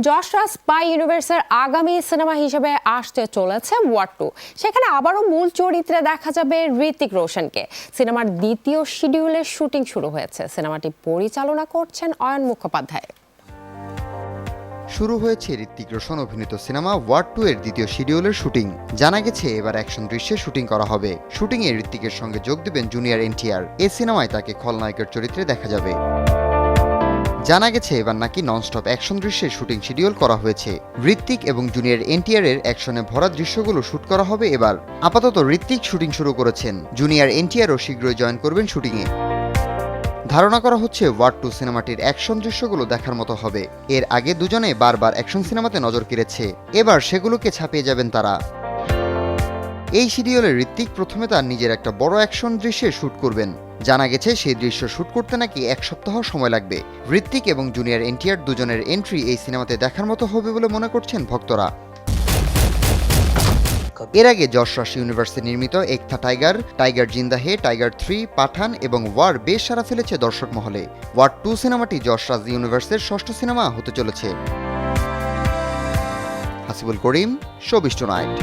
Jasraj spy ইউনিভার্সের আগামী cinema হিসেবে আসতে চলেছে ওয়ার টু। সেখানে আবারও মূল চরিত্রে দেখা যাবে ঋতিক রোশনকে। সিনেমার দ্বিতীয় শিডিউলের শুটিং শুরু হয়েছে। সিনেমাটি পরিচালনা করছেন অয়ন মুখোপাধ্যায়। শুরু হয়েছে ঋত্বিক রোশন অভিনীত সিনেমা ওয়ার টু এর দ্বিতীয় শিডিউলের শুটিং। জানা গেছে এবার অ্যাকশন দৃশ্যে শুটিং করা হবে। শুটিংয়ে ঋত্বিকের সঙ্গে যোগ দেবেন জুনিয়র এনটিআর। এ সিনেমায় তাকে খলনায়কের চরিত্রে দেখা যাবে। জানা গেছে এবার নাকি ননস্টপ অ্যাকশন দৃশ্যের শুটিং শিডিউল করা হয়েছে। ঋত্বিক এবং জুনিয়র এনটিআর এর অ্যাকশনে ভরা দৃশ্যগুলো শুট করা হবে এবার। আপাতত ঋত্বিক শুটিং শুরু করেছেন। জুনিয়র এনটিআরও শীঘ্রই জয়েন করবেন শুটিংয়ে। ধারণা করা হচ্ছে ওয়ার্ড টু সিনেমাটির অ্যাকশন দৃশ্যগুলো দেখার মতো হবে। এর আগে দুজনে বারবার অ্যাকশন সিনেমাতে নজর কেড়েছে। এবার সেগুলোকে ছাপিয়ে যাবেন তারা। এই শিডিউলে ঋত্বিক প্রথমে তার নিজের একটা বড় অ্যাকশন দৃশ্যে শ্যুট করবেন। জানা গেছে, সেই দৃশ্য শ্যুট করতে নাকি এক সপ্তাহ সময় লাগবে। ঋত্বিক এবং জুনিয়র এনটিআর দুজনের এন্ট্রি এই সিনেমাতে দেখার মতো হবে বলে মনে করছেন ভক্তরা। এর আগে যশরাজ ইউনিভার্সে নির্মিত একথা টাইগার টাইগার জিন্দা হে, টাইগার থ্রি, পাঠান এবং ওয়ার বেশ সারা ফেলেছে দর্শক মহলে। ওয়ার টু সিনেমাটি যশরাজ ইউনিভার্সের ষষ্ঠ সিনেমা হতে চলেছে। হাসিবুল করিম শোবিষ্ট নাইট